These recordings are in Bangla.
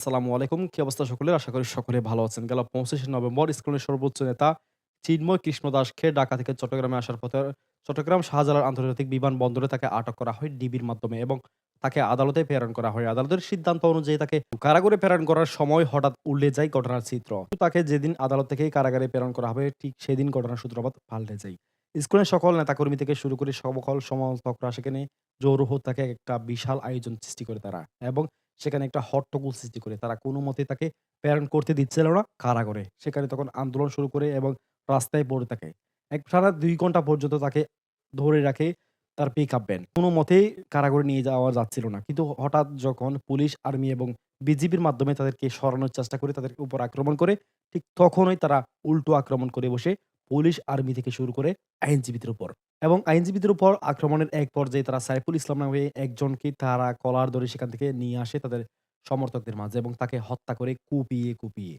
আসসালামু আলাইকুম। কি অবস্থা সকলের? আশা করি সকলে ভালো আছেন। গেল ২৫শে নভেম্বর ইস্কনের সর্বোচ্চ নেতা চিন্ময় কৃষ্ণ দাসকে ঢাকা থেকে চট্টগ্রামে আসার পথে চট্টগ্রাম শাহজালাল আন্তর্জাতিক বিমানবন্দরে তাকে আটক করা হয় ডিবির মাধ্যমে এবং তাকে আদালতে প্রেরণ করা হয়। আদালতের সিদ্ধান্ত অনুযায়ী তাকে কারাগারে প্রেরণ করার সময় হঠাৎ উল্টে যায় ঘটনার চিত্র। তাকে যেদিন আদালত থেকে কারাগারে প্রেরণ করা হবে, ঠিক সেদিন ঘটনার সূত্রপাত পাল্টে যায়। ইস্কনের সকল নেতাকর্মী থেকে শুরু করে সকল সমর্থকরা সেখানে জড়ো হতে একটা বিশাল আয়োজন সৃষ্টি করে তারা এবং সেখানে একটা হট্টগোল সৃষ্টি করে। তারা কোনো মতে তাকে প্রেরণ করতে দিচ্ছিল না কারাগারে। সেখানে তখন আন্দোলন শুরু করে এবং রাস্তায় পড়ে থাকে। এক সারা দুই ঘণ্টা পর্যন্ত তাকে ধরে রাখে তার পিক পিকআপ ভ্যান। কোনমতেই কারাগারে নিয়ে যাওয়া যাচ্ছিল না। কিন্তু হঠাৎ যখন পুলিশ, আর্মি এবং বিজিবির মাধ্যমে তাদেরকে সরানোর চেষ্টা করে, তাদের উপর আক্রমণ করে, ঠিক তখনই তারা উল্টো আক্রমণ করে বসে পুলিশ, আর্মি থেকে শুরু করে আইনজীবীদের উপর। এবং আইনজীবীদের উপর আক্রমণের এক পর্যায়ে তারা সাইফুল ইসলাম নামে একজনকে তারা কলার ধরে সেখান থেকে নিয়ে আসে তাদের সমর্থকদের মাঝে এবং তাকে হত্যা করে কুপিয়ে, কুপিয়ে।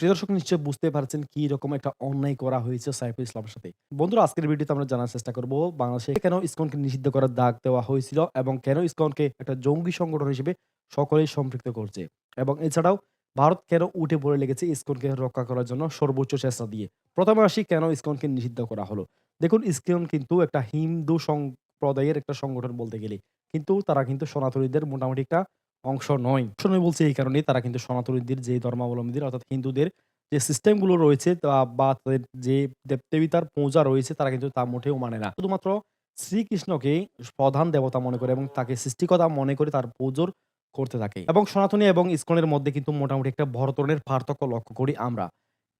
প্রিয় দর্শক নিশ্চয়ই বুঝতে পারছেন কি রকম একটা অন্যায় করা হয়েছে সাইফুল ইসলামের সাথে। বন্ধুরা আজকের ভিডিওতে আমরা জানার চেষ্টা করব বাংলাদেশে কেন ইসকনকে নিষিদ্ধ করার দাগ দেওয়া হয়েছিল এবং কেন ইসকনকে একটা জঙ্গি সংগঠন হিসেবে সকলেই সম্পৃক্ত করছে এবং এছাড়াও ভারত কেন উঠে পড়ে লেগেছে ইসকনকে রক্ষা করার জন্য সর্বোচ্চ চেষ্টা দিয়ে। প্রথমে আসি কেন ইসকনকে নিষিদ্ধ করা হলো। দেখুন, ইসকন কিন্তু একটা হিন্দু সম্প্রদায়ের একটা সংগঠন বলতে গেলে। কিন্তু তারা কিন্তু সনাতনীদের মোটামুটি একটা অংশ নয়। অংশ নয় বলছি এই কারণেই তারা কিন্তু সনাতনীদের যে ধর্মাবলম্বীদের, অর্থাৎ হিন্দুদের যে সিস্টেমগুলো রয়েছে বা তাদের যে দেব-দেবীতার পূজা রয়েছে, তারা কিন্তু তা মোটেও মানে না। শুধুমাত্র শ্রীকৃষ্ণকে প্রধান দেবতা মনে করে এবং তাকে সৃষ্টিকতা মনে করে তার পুজোর করতে থাকে। এবং সনাতনী এবং ইসকনের মধ্যে কিন্তু মোটামুটি একটা বড় ধরনের পার্থক্য লক্ষ্য করি আমরা।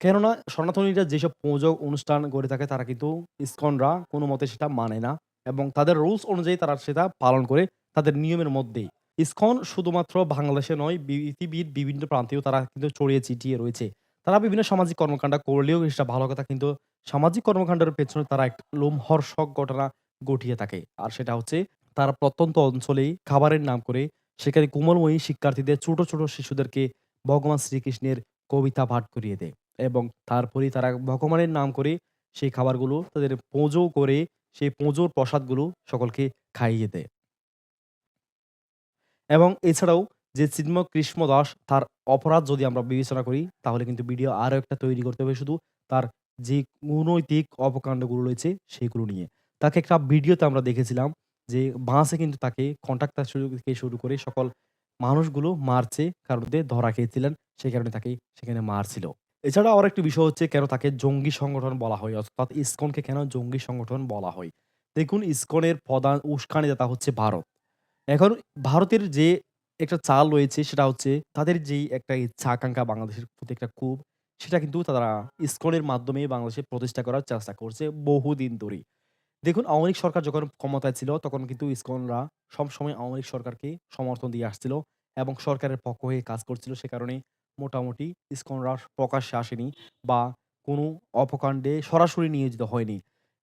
কেননা সনাতনীরা যেসব পুজো অনুষ্ঠান করে থাকে তারা কিন্তু ইসকনরা কোনমতে সেটা মানে না এবং তাদের রুলস অনুযায়ী তারা সেটা পালন করে তাদের নিয়মের মধ্যেই। ইসকন শুধুমাত্র বাংলাদেশে নয় পৃথিবীর বিভিন্ন প্রান্তেও তারা কিন্তু ছড়িয়ে ছিটিয়ে রয়েছে। তারা বিভিন্ন সামাজিক কর্মকাণ্ড করলেও সেটা ভালো কথা কিন্তু সামাজিক কর্মকাণ্ডের পেছনে তারা একটা লোমহর্ষক ঘটনা ঘটিয়ে থাকে। আর সেটা হচ্ছে তারা প্রত্যন্ত অঞ্চলেই খাবারের নাম করে সেখানে কোমলময়ী শিক্ষার্থীদের ছোট, ছোট শিশুদেরকে ভগবান শ্রীকৃষ্ণের কবিতা পাঠ করিয়ে দেয় এবং তারপরেই তারা ভগবানের নাম করে সেই খাবারগুলো তাদের পুজো করে সেই পুজোর প্রসাদগুলো সকলকে খাইয়ে দেয়। এবং এছাড়াও যে চিন্ময় কৃষ্ণ দাস তার অপরাধ যদি আমরা বিবেচনা করি তাহলে কিন্তু ভিডিও আরও একটা তৈরি করতে হবে শুধু তার যে অনৈতিক অপকাণ্ডগুলো রয়েছে সেগুলো নিয়ে। তাকে একটা ভিডিওতে আমরা দেখেছিলাম যে বাসে কিন্তু তাকে কন্ট্রাক্টর শুরু, থেকে শুরু করে সকল মানুষগুলো মারছে, কারণ দিয়ে ধরা খেয়েছিলেন, সেই কারণে তাকে সেখানে মারছিল। এছাড়া এছাড়াও আরেকটি বিষয় হচ্ছে কেন তাকে জঙ্গি সংগঠন বলা হয়, অর্থাৎ ইসকনকে কেন জঙ্গি সংগঠন বলা হয়। দেখুন, ইসকনের প্রধান উস্কানিদাতা হচ্ছে ভারত। এখন ভারতের যে একটা চাল রয়েছে, সেটা হচ্ছে তাদের যেই একটা ইচ্ছা, আকাঙ্ক্ষা বাংলাদেশের প্রতি একটা ক্ষোভ সেটা কিন্তু তারা ইসকনের মাধ্যমে বাংলাদেশে প্রতিষ্ঠা করার চেষ্টা করছে বহুদিন ধরেই। দেখুন, আওয়ামী লীগ সরকার যখন ক্ষমতায় ছিল, তখন কিন্তু ইসকনরা সবসময় আওয়ামী লীগ সরকারকে সমর্থন দিয়ে আসছিল এবং সরকারের পক্ষ হয়ে কাজ করছিল। সে কারণে মোটামুটি ইসকনরা প্রকাশ্যে আসেনি বা কোনো অপকাণ্ডে সরাসরি নিয়োজিত হয়নি।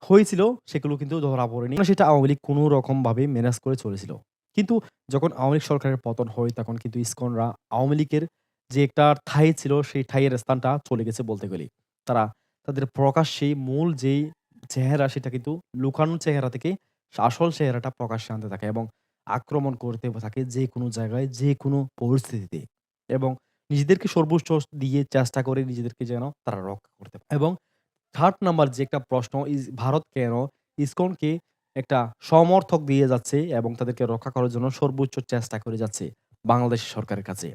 হয়েছিল, সেগুলো কিন্তু ধরা পড়েনি। সেটা আওয়ামী লীগ কোনো রকমভাবে মেনেজ করে চলেছিল। কিন্তু যখন আওয়ামী লীগ সরকারের পতন হয়, তখন কিন্তু ইসকনরা আওয়ামী লীগের যে একটা ঠাই ছিল, সেই ঠাইয়ের স্থানটা চলে গেছে বলতে গেলে। তারা তাদের প্রকাশ্যেই মূল যেই চেহারা সেটা কিন্তু লুকানো চেহারা থেকে আসল চেহারাটা প্রকাশ্যে আনতে থাকে এবং আক্রমণ করতে থাকে যে কোনো জায়গায় যেকোনো পরিস্থিতিতে এবং নিজেদেরকে সর্বোচ্চ দিয়ে চেষ্টা করে নিজেদেরকে যেন তারা রক্ষা করতে পারে এবং থার্ড নাম্বার যে একটা প্রশ্ন, ইস, ভারত কেন ইসকনকে একটা সমর্থক দিয়ে যাচ্ছে এবং তাদেরকে রক্ষা করার জন্য সর্বোচ্চ চেষ্টা করে যাচ্ছে বাংলাদেশ সরকারের কাছে।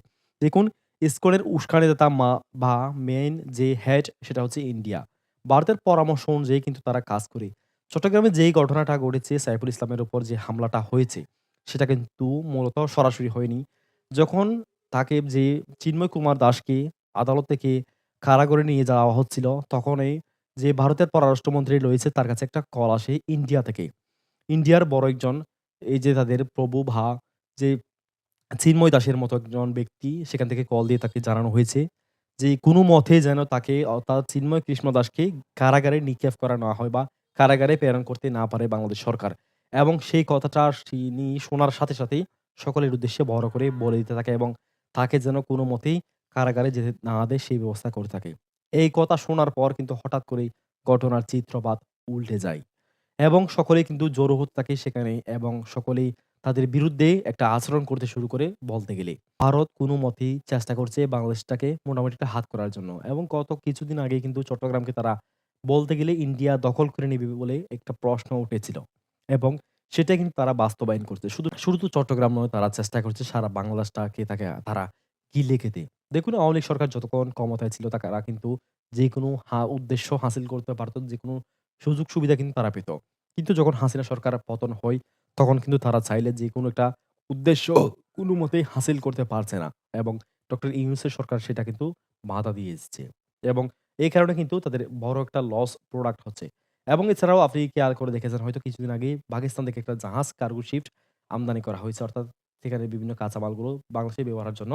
দেখুন, ইসকনের উস্কানিদাতা মা, বা মেইন যে হেড সেটা হচ্ছে ইন্ডিয়া। ভারতের পরামর্শ অনুযায়ী কিন্তু তারা কাজ করে। চট্টগ্রামে যেই ঘটনাটা ঘটেছে, সাইফুল ইসলামের উপর যে হামলাটা হয়েছে, সেটা কিন্তু মূলত সরাসরি হয়নি। যখন তাকে যে চিন্ময় কুমার দাসকে আদালত থেকে কারাগারে নিয়ে যাওয়া হচ্ছিল, তখনই যে ভারতের পররাষ্ট্রমন্ত্রী রয়েছে, তার কাছে একটা কল আসে ইন্ডিয়া থেকে। ইন্ডিয়ার বড় একজন, এই যে তাদের প্রভু ভা, যে চিন্ময় দাসের মতো একজন ব্যক্তি, সেখান থেকে কল দিয়ে তাকে জানানো হয়েছে যে কোনো মতে যেন তাকে, অর্থাৎ চিন্ময় কৃষ্ণ দাসকে কারাগারে নিক্ষেপ করা না হয় বা কারাগারে প্রেরণ করতে না পারে বাংলাদেশ সরকার। এবং সেই কথাটা তিনি শোনার সাথে সাথেই সকলের উদ্দেশ্যে বড় করে বলে দিতে থাকে এবং তাকে যেন কোনো মতেই কারাগারে যেতে না দেয় সেই ব্যবস্থা করে থাকে। এই কথা শোনার পর কিন্তু হঠাৎ করেই ঘটনার চিত্রপাত উল্টে যায়। এবং সকলেই কিন্তু জড়ো হতে থাকে সেখানে এবং সকলেই তাদের বিরুদ্ধে একটা আচরণ করতে শুরু করে বলতে গেলে। ভারত কোনো মতেই চেষ্টা করছে বাংলাদেশটাকে মোটামুটি একটা হাত করার জন্য এবং কত কিছুদিন আগে কিন্তু চট্টগ্রামকে তারা বলতে গেলে ইন্ডিয়া দখল করে নিবে বলে একটা প্রশ্ন উঠেছিল এবং সেটা কিন্তু তারা বাস্তবায়ন করছে। শুধু শুধু তো চট্টগ্রাম নয়, তারা চেষ্টা করছে সারা বাংলাদেশটাকে তাকে, তারা গিলে খেতে। দেখুন, আওয়ামী লীগ সরকার যতক্ষণ ক্ষমতায় ছিল তারা কিন্তু যেকোনো হা, উদ্দেশ্য হাসিল করতে পারত। যেকোনো সুযোগ সুবিধা কিন্তু তারা পেত। কিন্তু যখন হাসিনা সরকার পতন হয় তখন কিন্তু তারা চাইলে যে কোনো একটা উদ্দেশ্য কোনো মতেই হাসিল করতে পারছে না এবং ডক্টর ইউনূসের সরকার সেটা কিন্তু বাধা দিয়ে এসছে এবং এই কারণে কিন্তু তাদের বড় একটা লস প্রোডাক্ট হচ্ছে এবং এছাড়াও আপনি খেয়াল করে দেখেছেন হয়তো কিছুদিন আগে পাকিস্তান থেকে একটা জাহাজ কার্গো শিফট আমদানি করা হয়েছে অর্থাৎ সেখানে বিভিন্ন কাঁচামালগুলো বাংলাদেশে ব্যবহারের জন্য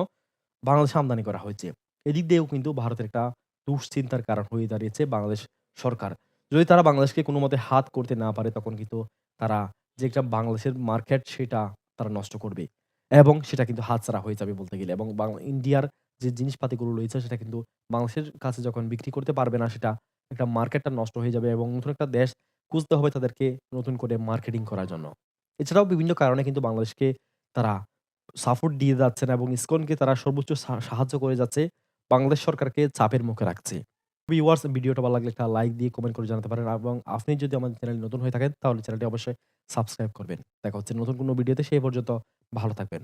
বাংলাদেশে আমদানি করা হয়েছে। এদিক দিয়েও কিন্তু ভারতের একটা দুশ্চিন্তার কারণ হয়ে দাঁড়িয়েছে বাংলাদেশ সরকার। যদি তারা বাংলাদেশকে কোনো মতে হাত করতে না পারে, তখন কিন্তু তারা যে একটা বাংলাদেশের মার্কেট, সেটা তারা নষ্ট করবে। এবং সেটা কিন্তু হাতছাড়া হয়ে যাবে বলতে গেলে এবং ইন্ডিয়ার যে জিনিসপাতিগুলো রয়েছে, সেটা কিন্তু বাংলাদেশের কাছে যখন বিক্রি করতে পারবে না, সেটা একটা মার্কেটটা নষ্ট হয়ে যাবে এবং নতুন একটা দেশ খুঁজতে হবে তাদেরকে নতুন করে মার্কেটিং করার জন্য। এছাড়াও বিভিন্ন কারণে কিন্তু বাংলাদেশকে তারা সাপোর্ট দিয়ে যাচ্ছে না এবং ইসকনকে তারা সর্বোচ্চ সাহায্য করে যাচ্ছে। বাংলাদেশ সরকারকে চাপের মুখে রাখছে। ভিউয়ার্স ভিডিওটা ভালো লাগলে একটা লাইক দিয়ে কমেন্ট করে জানাতে পারেন এবং আপনি যদি আমাদের চ্যানেলে নতুন হয়ে থাকেন, তাহলে চ্যানেলটি অবশ্যই সাবস্ক্রাইব করবেন। দেখা হচ্ছে নতুন কোনো ভিডিওতে সেই পর্যন্ত ভালো থাকবেন।